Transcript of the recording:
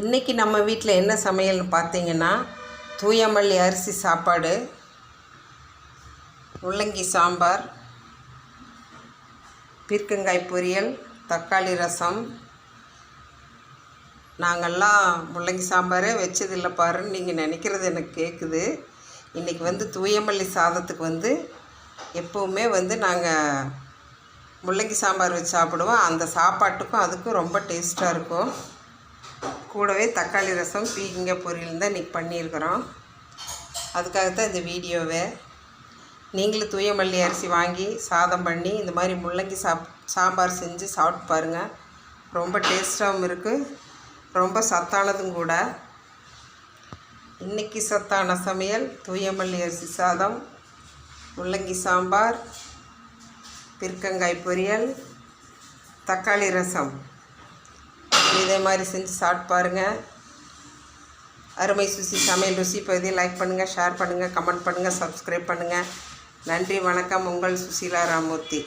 இன்றைக்கி நம்ம வீட்டில் என்ன சமையல்னு பார்த்தீங்கன்னா தூயமல்லி அரிசி சாப்பாடு முள்ளங்கி சாம்பார் பீர்க்கங்காய் பொரியல் தக்காளி ரசம். நாங்கள்லாம் முள்ளங்கி சாம்பாரே வச்சதில்லை பாருன்னு நீங்கள் நினைக்கிறது எனக்கு கேட்குது இன்றைக்கி வந்து தூயமல்லி சாதத்துக்கு வந்து எப்போவுமே வந்து நாங்கள் முள்ளங்கி சாம்பார் வச்சு சாப்பிடுவோம். அந்த சாப்பாட்டுக்கும் அதுக்கும் ரொம்ப டேஸ்ட்டாக இருக்கும். கூடவே தக்காளி ரசம் பீக்கங்காய் பொரியல் தான் இன்றைக்கி பண்ணியிருக்கிறோம். அதுக்காக தான் இந்த வீடியோவே நீங்களும் தூய மல்லி அரிசி வாங்கி சாதம் பண்ணி இந்த மாதிரி முள்ளங்கி சாப் சாம்பார் செஞ்சு சாப்பிட்டு பாருங்கள் ரொம்ப டேஸ்ட்டாகவும் இருக்குது ரொம்ப சத்தானதும் கூட. இன்றைக்கி சத்தான சமையல் தூயமல்லி அரிசி சாதம் முள்ளங்கி சாம்பார் பிற்கங்காய் பொரியல் தக்காளி ரசம். இதே மாதிரி செஞ்சு சாப்பிட்டு பாருங்கள் அருமை சுசி சமையல் ருசி. பகுதியை லைக் பண்ணுங்கள் ஷேர் பண்ணுங்கள் கமெண்ட் பண்ணுங்கள் சப்ஸ்கிரைப் பண்ணுங்கள் நன்றி வணக்கம். உங்கள் சுசீலா ராமூர்த்தி.